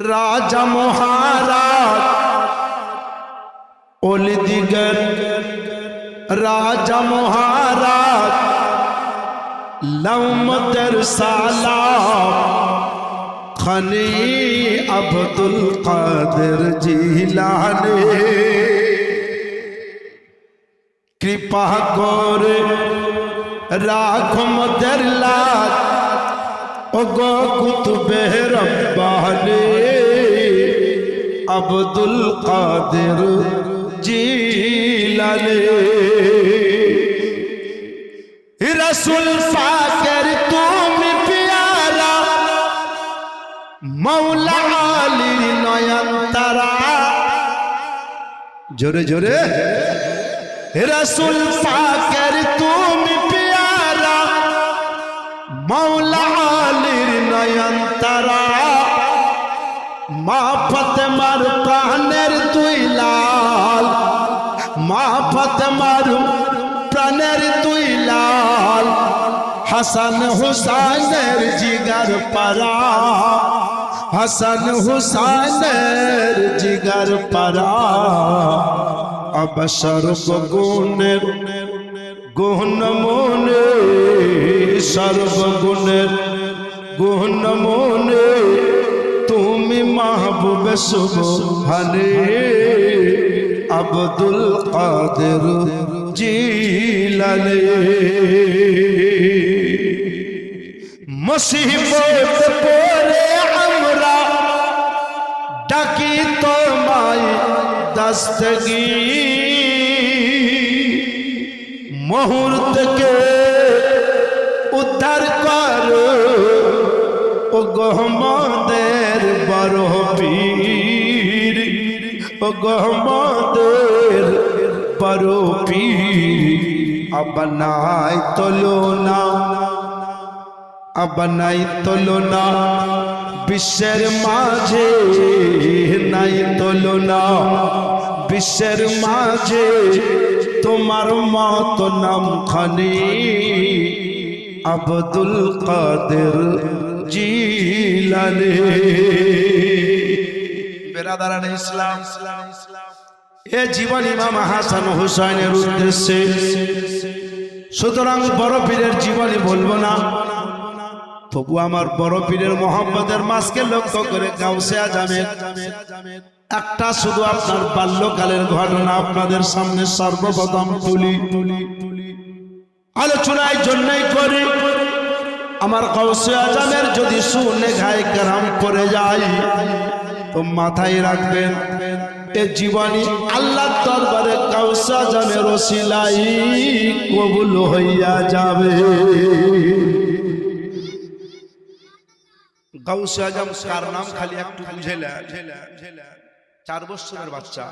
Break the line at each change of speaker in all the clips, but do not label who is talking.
রাজা মহারাজ, অলিদিগর রাজা মহারাজ লৌমদের সালাম, খনি আব্দুল কাদের জিলানে। কৃপা করে রাখো মদের লাল ও গো কুতুবে রব্বানে আব্দুল কাদের জিলানে। রসুল পাকের তুমি পিয়ারা মৌলা আলীর নয়ন তারা। জোরে জোরে। রসুল পাকের তুমি পিয়ারা মৌলা মা ফতেমার প্রাণের তুই লাল। মা ফতেমার প্রাণের তুই লাল। হাসান হুসাইনের জিগার পারা হাসান হুসাইনের জিগার পারা অবসর গুণের গুণ মনে, সর্বগুণের গুণ মনে মাহবুব সুবহানে আব্দুল কাদের জিলানে। মুসিবত পরে আমরা ডাকি তোমায় দস্তগীর মুহূর্তকে উদ্ধার করো। ও গহমদের বড় পীর, ও গহমদের বড় পীর। আবনাই তোলো না আবনাই তোলো না, বিশ্বের মাঝে নাই তোলো না, বিশ্বের মাঝে তোমার মত নাম খানি আব্দুল কাদের জিলানে বেরাদারান ইসলাম। এ জীবন ইমাম হাসান হুসাইনের উদ্দেশ্যে। সুতরাং বড় পীরের জীবনী বলব না। তবু আমার বড় পীরের মোহাম্মদের মাসকে লক্ষ্য করে গাউসে আজামের একটা শুধু আপনার বাল্যকালের ঘটনা আপনাদের সামনে সর্বপ্রথম তুলি। আলোচনায় জন্যই করি। আমার কৌশে আজামের যদি শুনে ঘাই কারাম পড়ে যায়, তো মাথায় রাখবেন, এ জীবনী আল্লাহ দরবারে কাউসে আজামের ওসিলাই কবুল হইয়া যাবে। গাউসে আজম কার নাম খালি একটু বুঝেলেন চার বছরের বাচ্চা।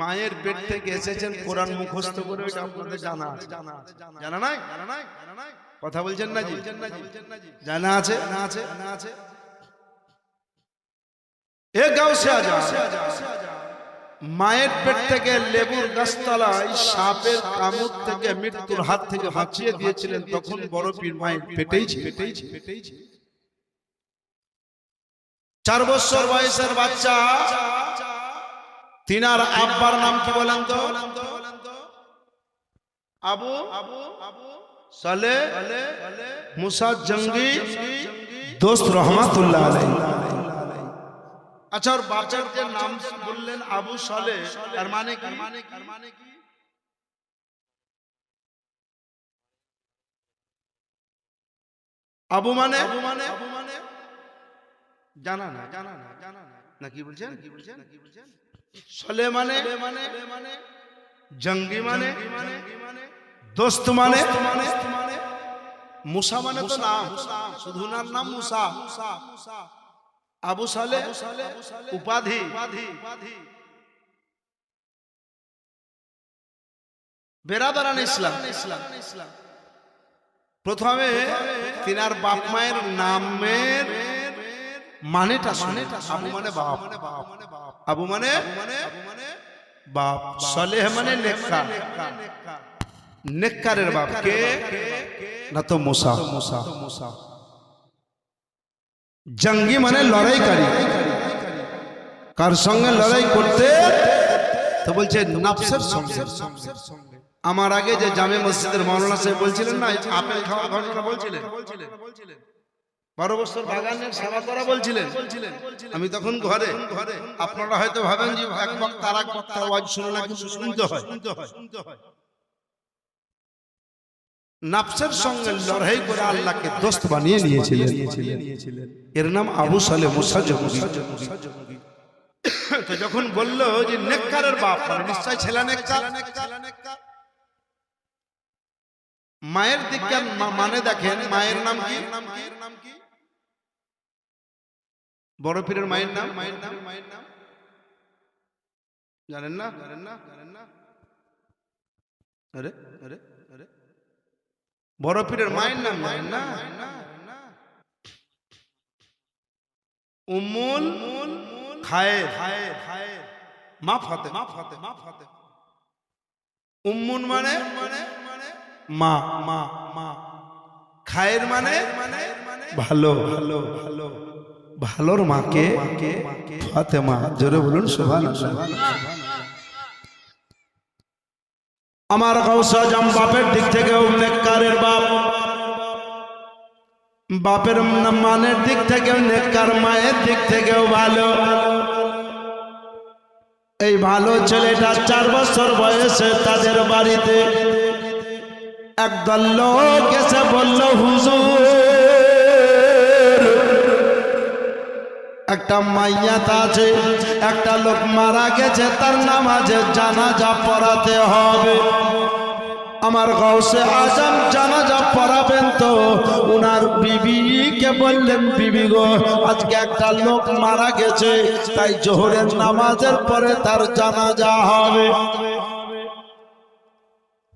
মায়ের পেট থেকে এসেছেন কোরআন মুখস্থ করে ওইটা আপনাদের জানা আছে। জানা নাই? কথা বলছেন না জি জানা আছে? জানা আছে? জানা আছে? এ গাউসে মায়ের পেট থেকে লেবুর গাছতলায় সাপের কামড় থেকে মৃত্যুর হাত থেকে বাঁচিয়ে দিয়েছিলেন তখন বড় পীর মায়ের পেটেই ছিল। পেটেই চার বছর বয়সের বাচ্চা। তিনার আব্বার নাম কি বলেন তো? আবু আবু? আবু? সালে মুসা জঙ্গি দোস্ত রহমাতুল্লাহ আচ্ছা ওর বাচ্চার যে নাম বললেন আবু সালে তার মানে কি? মানে কি আবু মানে? আবু মানে আবু মানে জানা না জানা না জানা না। না কি বলছেন? কি বলছেন কি বলছেন সলে মানে? মানে মানে জঙ্গি মানে মানে? দোস্ত মানে? মানে? মুসা মানে তো নাম। শুধু নাম মুসা। আবু সালে উপাধি। বেরাদারান ইসলাম ইসলাম। ইসলাম। প্রথমে তিনার বাপ মায়ের নামের মানেটা মানেটা আবু মানে বাপ। আবু মানে বাপ। সলেহ মানে নেককার। নেককারের বাপ কে না তো মুসা। মুসা মুসা জঙ্গি মানে লড়াইকারী। কার সঙ্গে লড়াই করতে? তো বলছে, নাফসের সঙ্গে। আমার আগে যে জামে মসজিদের মৌলানা সাহেব বলছিলেন না আপেল খাওয়ার ঘটনা বলছিলেন। বারো বছর বাগানের সেবা করা বলছিলেন। আমি তখন ঘরে, আপনারা হয়তো ভাবেন যে এক বক্তা আর এক বক্তা আওয়াজ শুনে না কিছু শুনতে হয়। নাফসের সঙ্গে লড়াই করে আল্লাহকে দোস্ত বানিয়ে নিয়েছিলেন। এর নাম আবু সালে মুসা জহুরি তো যখন বলল যে নেককারের বাপ মানে নিশ্চয় ছেলে নেককার? মায়ের দিকে মানে দেখেন মায়ের নাম কি? মায়ের নাম কি? বড় পীরের মায়ের নাম? মায়ের নাম? মায়ের নাম? জানেন না? জানেন না? জানেন না? আরে? আরে? বড় পীরের মায়ের নাম জানেন না? খায়ের মা ফাতে মা ফাতে মা ফাতে উম্মুন মানে মানে মা। মা মা খায়ের মানে মানে ভালো। ভালো ভালো ভালোর মাকে জোরে বলুন আমার গৌসা জাম বাপের দিক থেকে উল্লেখ বাপ বাপের মানের দিক থেকেও নেককার মায়ের দিক থেকেও ভালো। এই ভালো ছেলেটা চার বছর বয়সে তাদের বাড়িতে একদল লোক এসে বলল, হুজুর, একটা মাইয়াত আছে, একটা লোক মারা গেছে, তার নামাজে জানাজা পড়াতে হবে। আমার গৌসে আজম জানাজা পড়াবেন তো, উনার বিবিকে বললেন, বিবি গো, আজকে একটা লোক মারা গেছে, তাই জোহরের নামাজের পরে তার জানাজা হবে।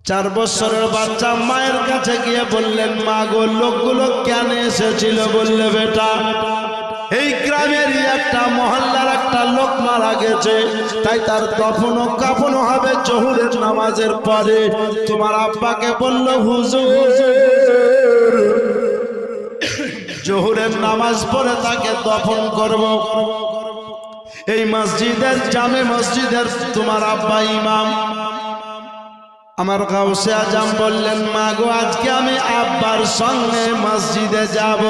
চার বছরের বাচ্চা মায়ের কাছে গিয়ে বললেন, মা গো, লোকগুলো কেন এসেছিল? বললে, বেটা এই গ্রামেরই একটা মহল্লার একটা লোক মারা গেছে। তাই তার দফন কাফন হবে জহুরের নামাজের পরে। তোমার আব্বাকে বলল, হুজুর, জহুরের নামাজ পড়ে তাকে দফন করব। এই মসজিদের জামে মসজিদের তোমার আব্বা ইমাম। আমার গাউসে আজম বললেন মাগো আজকে আমি আব্বার সঙ্গে মসজিদে যাব।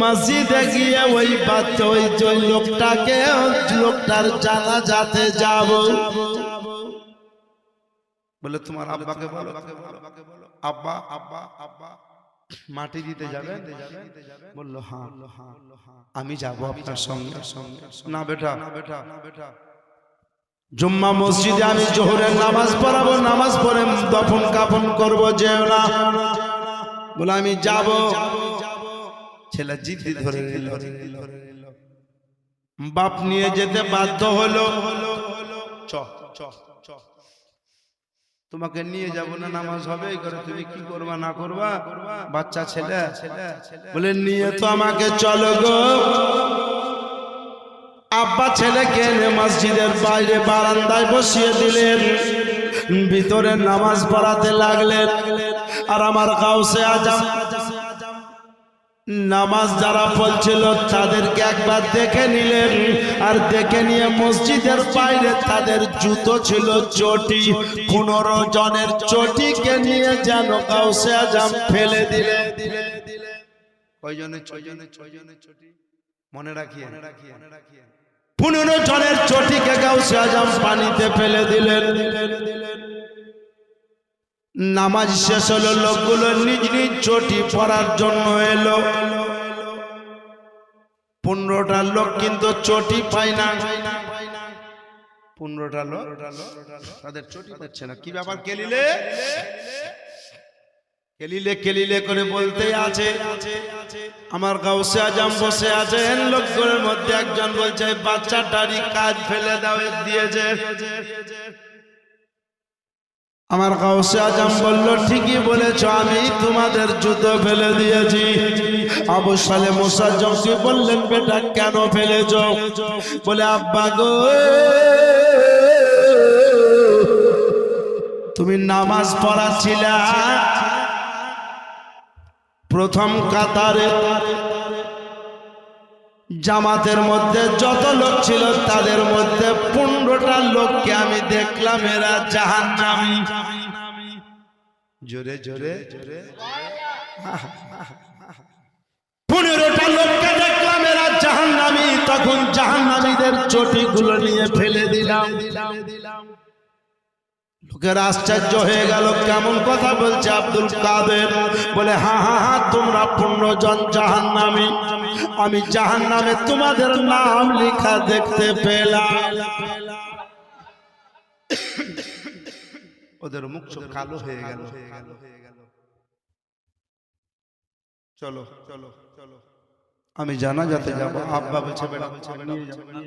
মসজিদে গিয়ে ওই বাচ্চা ওই যে লোকটাকে লোকটার জানা যাতে যাব। বলে তোমার আব্বাকে বলো আব্বা আব্বা আব্বা মাটি দিতে যাবে বলল হ্যাঁ আমি যাব আপনার সঙ্গে। সঙ্গে। না বেটা না বেটা না বেটা। জুম্মা মসজিদে আমি জোহরের নামাজ পড়াবো নামাজ পড়ে দফন কাফন করব যেও না। বলে আমি যাব। ছেলে জিদ্দি ধরে নিল। বাপ নিয়ে যেতে বাধ্য হলো। চ চ চ। তোমাকে নিয়ে যাব না নামাজ হবে করে তুমি কি করবা না করবা? বাচ্চা ছেলে। বলে নিয়ে তো আমাকে চলো গো। আব্বা ছেলেকে মসজিদের বাইরে বারান্দায় বসিয়ে দিলেন। ভিতরে নামাজ পড়াতে লাগলেন। আর আমার গাউসে আজাম নামাজ যারা পড়ছিল তাদেরকে একবার দেখে নিলেন। আর দেখে নিয়ে মসজিদের বাইরে তাদের জুতো ছিল চটি। পনেরো জনের চটিকে নিয়ে যেন গাউসে আজাম ফেলে দিলেন কয়জনের ছয়জনের ছয়জনের চটি? মনে রাখিয়ে। মনে রাখিয়ে মনে রাখিয়ে পনেরো জনের চটিকে গাউসে আজম পানিতে ফেলে দিলেন। নামাজ শেষ হলো, লোকগুলো নিজ নিজ চটি পরার জন্য এলো। পনেরোটা লোক কিন্তু চটি পায় না। পনেরোটা লোক তাদের চটি পাচ্ছে না। কি ব্যাপার, কেলিলে? কেলিলে কেলিলে করে বলতে আছে। আমার গাউসে আজম বসে আছেন, লোকগুলোর মধ্যে একজন বলছে, বাচ্চাটারই কাজ ফেলে দাও দিয়েছে। আমার গাউসে আজম বলল, ঠিকই বলেছ, আমি তোমাদের জুতো ফেলে দিয়েছি। আবু সালে মোসাজ্জমকে বললেন, বেটা, কেন ফেলেছ? বলে, আব্বা গো, তুমি নামাজ পড়াচ্ছিলা প্রথম কাতারে জামাতের মধ্যে যত লোক ছিল, তাদের মধ্যে পনেরোটা লোককে আমি দেখলাম, এরা জাহান নামি জোরে জোরে জোরে। পনেরোটা লোককে দেখলাম, এরা জাহান নামি তখন জাহান নামীদের চটিগুলো নিয়ে ফেলে দিলাম দিলাম দিলাম। লোকের আশ্চর্য হয়ে গেল, কেমন কথা বলছে আব্দুল কাদের? বলে, হা হা হা, তোমরা পনেরো জন জাহান নামি আমি জাহান নামে তোমাদের নাম লেখা দেখতে পেলাম। ওদের মুখ চোখ কালো হয়ে গেল। চলো চলো চলো। আমি জানা যাতে যাব। আব্বা বলছে।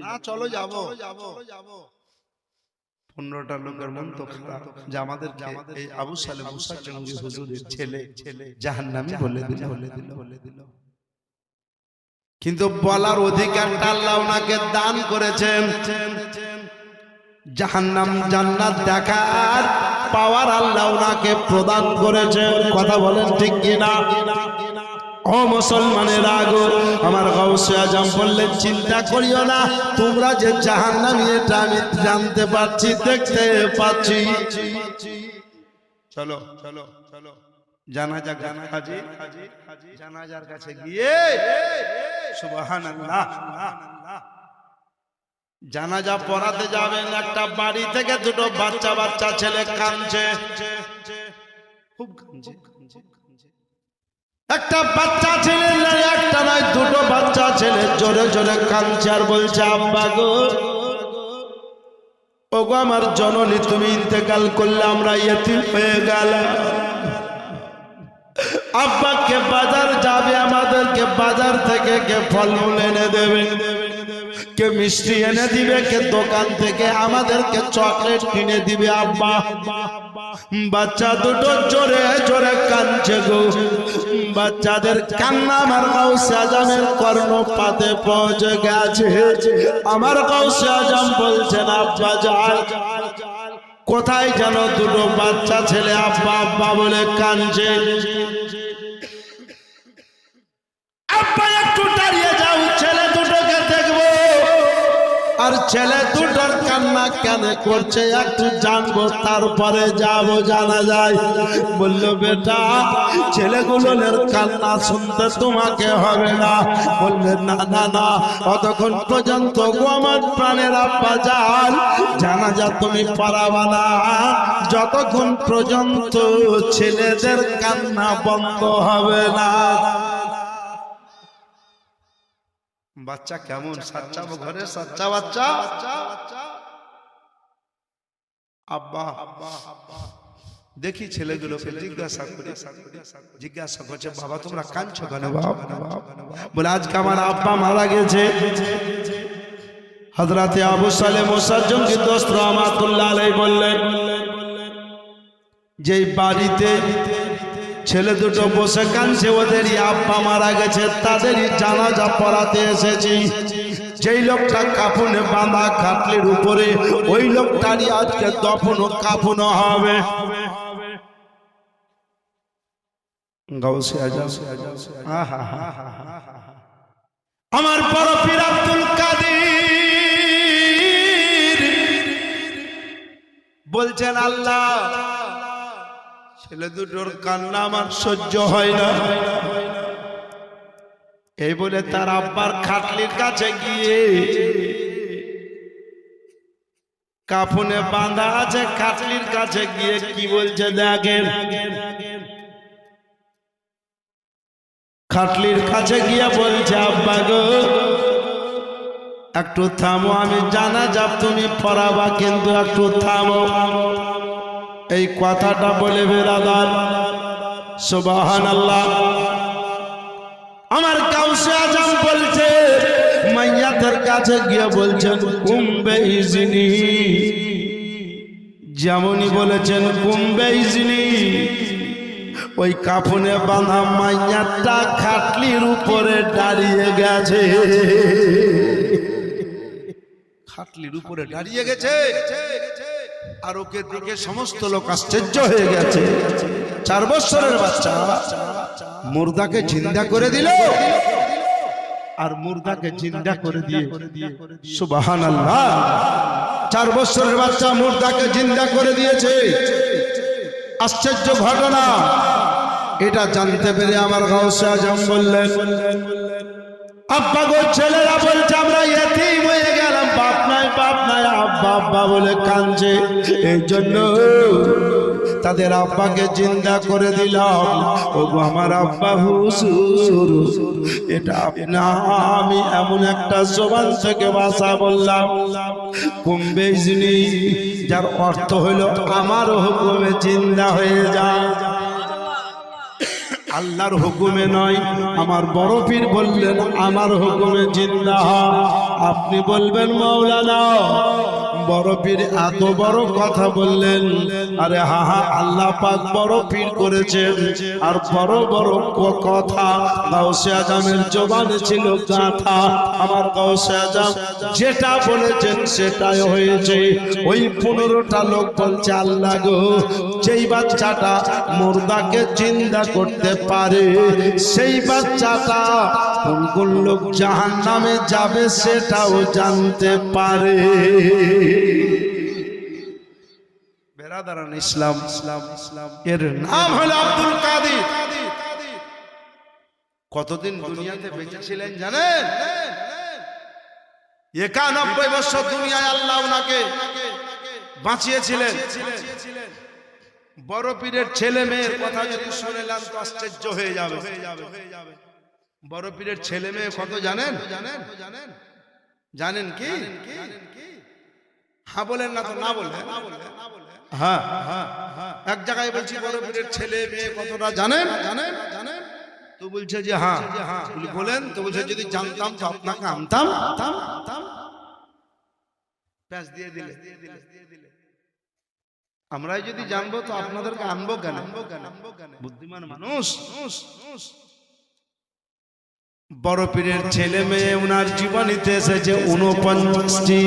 না চলো যাব। যাব যাব। পনেরোটা লোকের মন তো খারাপ যে আমাদের এই আবু সালে মুসা জঙ্গি হুজুরের ছেলে জাহান্নামী বলে দিল বলে দিল বলে দিল। কিন্তু বলার অধিকারটা আল্লাহ ওনাকে দান করেছেন। জাহান্নাম জান্নাত দেখার পাওয়ার আল্লাহ ওনাকে প্রদান করেছেন। কথা বলেন ঠিক কিনা? ও মুসলমানের আগো, আমার গাউসে আজম বললেন, চিন্তা করিও না, তোমরা যে জাহান্নামী, এটা আমি জানতে পারছি, দেখতে পাচ্ছি। চলো চলো চলো জানাজা জানা হাজি জানাজার কাছে গিয়ে, সুবহানাল্লাহ জানাজা পড়াতে যাবেন, একটা বাড়ি থেকে দুটো বাচ্চা বাচ্চা ছেলে কাঁদছে, খুব কাঁদছে। একটা বাচ্চা ছেলে নাই, একটা নয় দুটো বাচ্চা ছেলে। জোরে জোরে কাঁদছে আর বলছে, আব্বা গো, ওগো আমার জননী, তুমি ইন্তেকাল করলে আমরা ইয়েতিম হয়ে গেলাম। আব্বাকে বাজার যাবে, আমাদেরকে বাজার থেকে কে ফলমূল এনে দেবে? কে মিষ্টি এনে দিবে, কে দোকান থেকে আমাদেরকে চকলেট কিনে দিবে, আব্বা। বাচ্চা দুটো জোরে জোরে কাঁদছে গো। বাচ্চাদের কান্না আমার কাউসে আজমের কর্ণ পাতে পৌঁছে গেছে। আমার কাউসে আজম বলছেন, আব্বা যান কোথায় যেন দুটো বাচ্চা ছেলে আব্বা আব্বা বলে কাঁদছে। আব্বা একটু দাঁড়িয়ে দেখব আর ছেলে দুটোর কান্না কেন করছে একটু জানব, তারপরে যাব, জানা যায়। বলল, বেটা, ছেলেগুলোর কান্না শুনতে তোমাকে হবে না। বললে, না না না, অতক্ষণ পর্যন্ত আমার প্রাণের আব্বা যান। জানা যা তুমি পারাবা না। যতক্ষণ পর্যন্ত ছেলেদের কান্না বন্ধ হবে না। বাচ্চা কেমন? সাচ্চা ঘরে সাচ্চা বাচ্চা? আব্বা দেখি ছেলেগুলোকে জিজ্ঞাসা করি। জিজ্ঞাসা করছে বাবা তোমরা কাঁদছো কেন বলে আজকে আমার আব্বা মারা গেছে। হজরতে আবু সালে মোসাজ্জম কি দোস্ত রহমাতুল্লাহ বললেন যেই বাড়িতে ছেলে দুটো বসে কানছে ওদেরই আব্বা মারা গেছে, তাদেরই জানাজা পড়াতে এসেছি। যেই লোকটা কাফনে বাঁধা খাটলির উপরে, ওই লোকটারই আজকে দফন কাফন হবে। আমার বড় পীর আব্দুল কাদের। বলছেন, আল্লাহ ছেলে দুটোর কান্না আমার সহ্য হয় না। এই বলে তার আব্বার খাটলির কাছে গিয়ে কাফনে বাঁধা আছে খাটলির কাছে গিয়ে কি বলছে দেখেন। খাটলির কাছে গিয়ে বলছে, আব্বা গো, একটু থামো, আমি জানা যাব তুমি পড়াবা, কিন্তু একটু থামো। এই কথাটা বলে বেরাদার সুবাহান আল্লাহ আমার কাউসে আজম বলছে, মাইয়াদের কাছে গিয়ে বলছেন কুম্বে ইজিনি যেমনই বলেছেন কুম্বে ইজনি ওই কাফনে বাঁধা মাইয়াটা খাটলির উপরে দাঁড়িয়ে গেছে। খাটলির উপরে দাঁড়িয়ে গেছে। আর ওকে দেখে সমস্ত লোক আশ্চর্য হয়ে গেছে। চার বছরের বাচ্চা। মুর্দাকে জিন্দা করে দিল। আর মুর্দাকে জিন্দা করে দিয়ে। সুবাহান আল্লাহ চার বছরের বাচ্চা মুর্দাকে জিন্দা করে দিয়েছে। আশ্চর্য ঘটনা। এটা জানতে পেরে আমার গাউসে আজম বললেন আব্বা গো ছেলেরা বলছে আমরা এতিম নাই আব্বা আব্বা বলে কাঁদছে। এই জন্য তাদের আব্বাকে জিন্দা করে দিলাম। ও আমার আব্বা হুসুর এটা আপনা আমি এমন একটা জবান থেকে ভাষা বললাম। কুম্বেজনি যার অর্থ হলো আমার হুকুমে জিন্দা হয়ে যায় আল্লাহর হুকুমে নয়, আমার বড় পীর বললেন, আমার হুকুমে জিন্দা হ। আপনি বলবেন মাওলানা বড় পীর এত বড় কথা বললেন। আরে হা হা, আল্লাহ পাক বড় পীর করেছেন। আর বড় বড় কথা গাউসে আজমের জবানে ছিল গাথা। আমার গাউসে আজম যেটা বলেছেন সেটাই হয়েছে। ওই পনেরোটা লোক বলছে, আল্লাহ গো, যেই বাচ্চাটা মুর্দাকে চিন্তা করতে পারে, সেই বাচ্চাটা কোন কোন লোক জাহান নামে যাবে সেটাও জানতে পারে। বেরাদারান ইসলাম। ইসলাম ইসলাম এর নাম হলো আব্দুল কাদের। কতদিন দুনিয়াতে বেঁচে ছিলেন জানেন? একানব্বই বছর দুনিয়ায় আল্লাহ ওনাকে বাঁচিয়েছিলেন। বড় পীরের ছেলে মেয়ের কথা যদি শুনেলাম তো আশ্চর্য হয়ে যাবে। বড় পীরের ছেলে মেয়ে কত জানেন? জানেন জানেন জানেন কি? হ্যাঁ বলেন না তো না বলে হ্যাঁ। হ্যাঁ এক জায়গায় বলছি বড় পীরের ছেলে মেয়ে কতটা জানেন জানেন জানেন তো বলছে যে হ্যাঁ। বলি, বলেন তো বলছে যদি জানতাম তো আপনাকে আনতাম আনতাম। আনতাম প্যাঁচ দিয়ে দিলে। আমরাই যদি জানব তো আপনাদেরকে আনব কেন? বুদ্ধিমান মানুষ। বড় পীরের ছেলে মেয়ে ওনার জীবনীতে এসেছে উনপঞ্চাশটি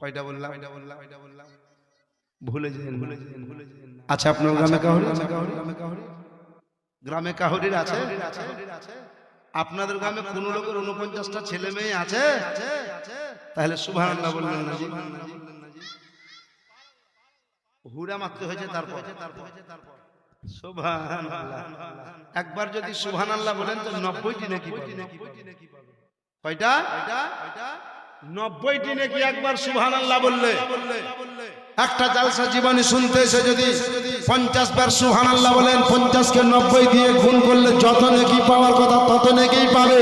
কয়টা বললাম? কয়টা বললাম কয়টা বললাম ভুলে যেন ভুলে যেন ভুলে যেন আচ্ছা আপনার গ্রামে কাহরি? গ্রামে কাহরি? গ্রামে কাহরির আছে? আপনাদের গ্রামে কোন লোকের উনপঞ্চাশটা ছেলে মেয়ে আছে? তাহলে সুভান বললেন না জি। হুড়া মারতে হয়েছে তারপর। সুবহান একবার যদি সুবহান আল্লাহ বলেন তো নব্বইটি নাকি কয়টা? নব্বইটি নাকি একবার সুবহান আল্লাহ বললে? একটা জালসা জীবনী শুনতে এসে যদি পঞ্চাশ বার সুহান আল্লাহ বলেন পঞ্চাশকে নব্বই দিয়ে গুণ করলে যত নেকি পাওয়ার কথা তত নেকি পাবে।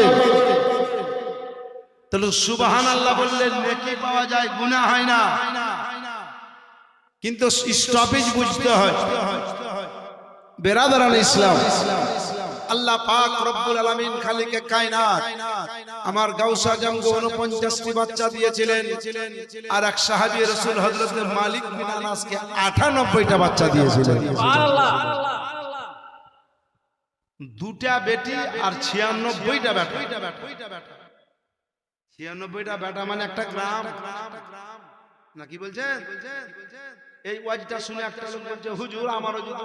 তাহলে সুবাহান আল্লাহ বললে নেকি পাওয়া যায় গুণা হয় না। কিন্তু স্টপেজ বুঝতে হয়। বেরাদারান ইসলাম আল্লাহ পাক রব্বুল আলামিন খালিকে কায়নাত আমার গাউসা জঙ্গ 49টি বাচ্চা দিয়েছিলেন আর এক সাহাবী রাসূল হযরত মালিক বিন আনাসকে 98টা বাচ্চা দিয়েছিলেন। সুবহানাল্লাহ। দুটা বেটি আর 96টা বেটা। 96টা বেটা মানে একটা গ্রাম। না কি বলছেন? এই ওয়াজটা শুনে একটা লোক বলছে হুজুর আমারও যদি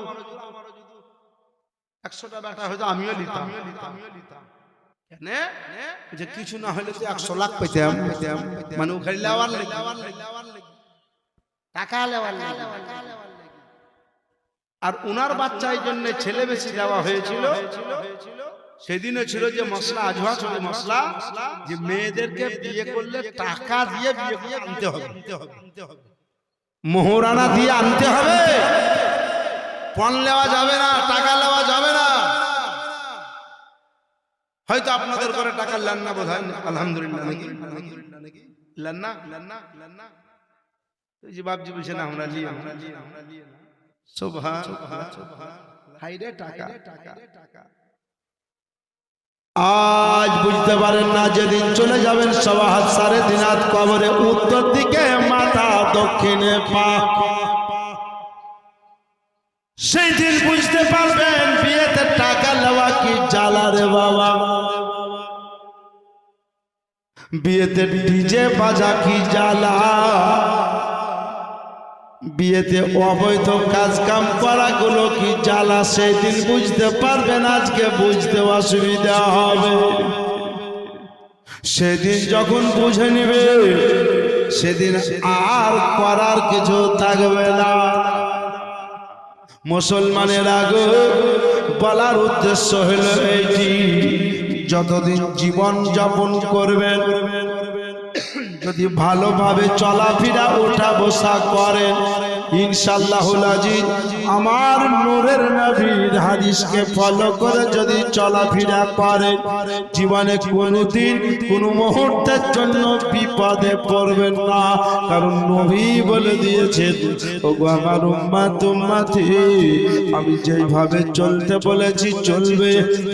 একশোটা হয়তো আমিও নিতাম। কেন? যে কিছু না হলে তো একশো লাখ পেতাম। মানে ওখানে লেওয়ার লেগে। টাকা লেওয়ার। আর উনার বাচ্চার জন্য ছেলে বেশি দেওয়া হয়েছিল। সেদিনও ছিল যে মশলা আজওয়া ছিল মশলা যে মেয়েদেরকে বিয়ে করলে টাকা দিয়ে বিয়ে আনতে হবে। মোহরানা দিয়ে আনতে হবে। পণ নেওয়া যাবে না, টাকা নেওয়া যাবে না। হয়তো আপনাদের করে টাকা লেন না বোধ হয় আলহামদুলিল্লাহ নাকি? লেন না? লেন না? লেন না? আমরা লিয়ে আমরা টাকা। আজ বুঝতে পারেন না, যেদিন চলে যাবেন সবা হাত সাড়ে দিন হাত কবরে। উত্তর দিকে, মাথা দক্ষিণে পা। সেই দিন বুঝতে পারবেন বিয়েতে টাকা নেওয়া কি জ্বালা রে বাবা। বিয়েতে ডিজে বাজা কি জ্বালা। বিয়েতে অবৈধ কাজ কাম করাগুলো কি জ্বালা। সেই দিন বুঝতে পারবেন আজকে বুঝতে অসুবিধা হবে। সেদিন যখন বুঝে নিবে, সেদিন আর করার কিছু থাকবে না। মুসলমানের আগে বলার উদ্দেশ্য হলো এইটি যতদিন জীবন যাপন করবেন, যদি ভালোভাবে চলাফেরা ওঠা বসা করেন ইনশাল্লাহ আমার নূরের নবীর হাদিসকে ফলো করে যদি চলাফেরা করেন জীবনে কোনোদিন কোনো মুহূর্তের জন্য বিপদে পড়বেন না। কারণ নবী বলে দিয়েছেন, ওগো আমার উম্মাত, উম্মাতি, আমি যেইভাবে চলতে বলেছি চলবে,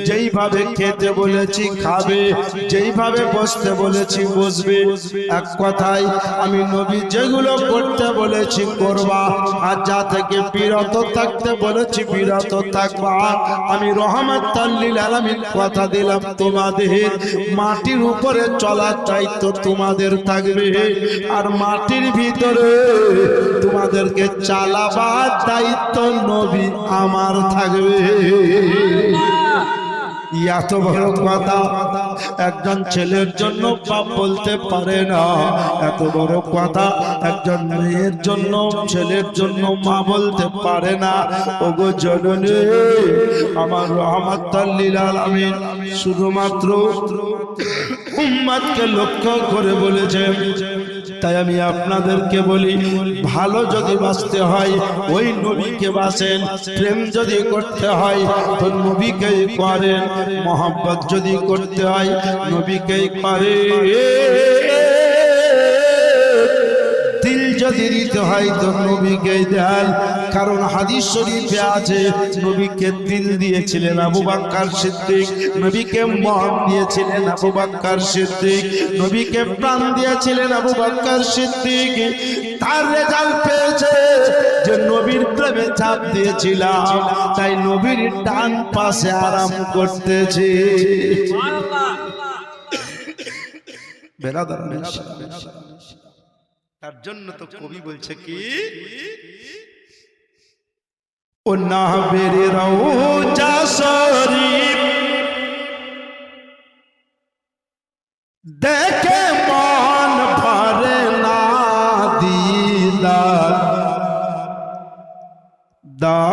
যেইভাবে খেতে বলেছি খাবে, যেইভাবে বসতে বলেছি বসবে। এক কথায়, আমি নবী যেগুলো করতে বলেছি করবা। আর যা থেকে বিরত থাকতে বলেছি, বিরত থাকবা। আমি রহমত তাল্লিল আলামিন কথা দিলাম তোমাদের। মাটির উপরে চলার দায়িত্ব তোমাদের থাকবে। আর মাটির ভিতরে তোমাদেরকে চালাবার দায়িত্ব নবী আমার থাকবে। এত বড় কথা একজন ছেলের জন্য বাপ বলতে পারে না। এত বড় কথা একজন মেয়ের জন্য, ছেলের জন্য মা বলতে পারে না। ওগো জননী, আমার রহমত আলামিন শুধুমাত্র উম্মাদকে লক্ষ্য করে বলেছেন তাই আমি আপনাদেরকে বলি, ভালো যদি বাঁচতে হয়, ওই নবীকে বাঁচেন, প্রেম যদি করতে হয়, তো নবীকেই করেন মোহাম্মত যদি করতে হয়, নবীকেই করে দিতে হয় তো নবীকে দেন কারণ হাদিস শরীফে আছে নবীকে দিল দিয়েছিলেন আবু বাক্কার সিদ্দিক নবীকে মন দিয়েছিলেন আবু বাক্কার সিদ্দিক নবীকে প্রাণ দিয়েছিলেন আবু বাক্কার সিদ্দিক। তার রেজাল্ট পেয়েছে যে নবীর প্রেমে চাপ দিয়েছিলাম তাই নবীর ডান পাশে আরাম করতেছি। বেরাদার তার জন্য তো কবি বলছে কি? ও না বেরে রওজা শরীফ। দেখে মন ভরে না দিদার। দাও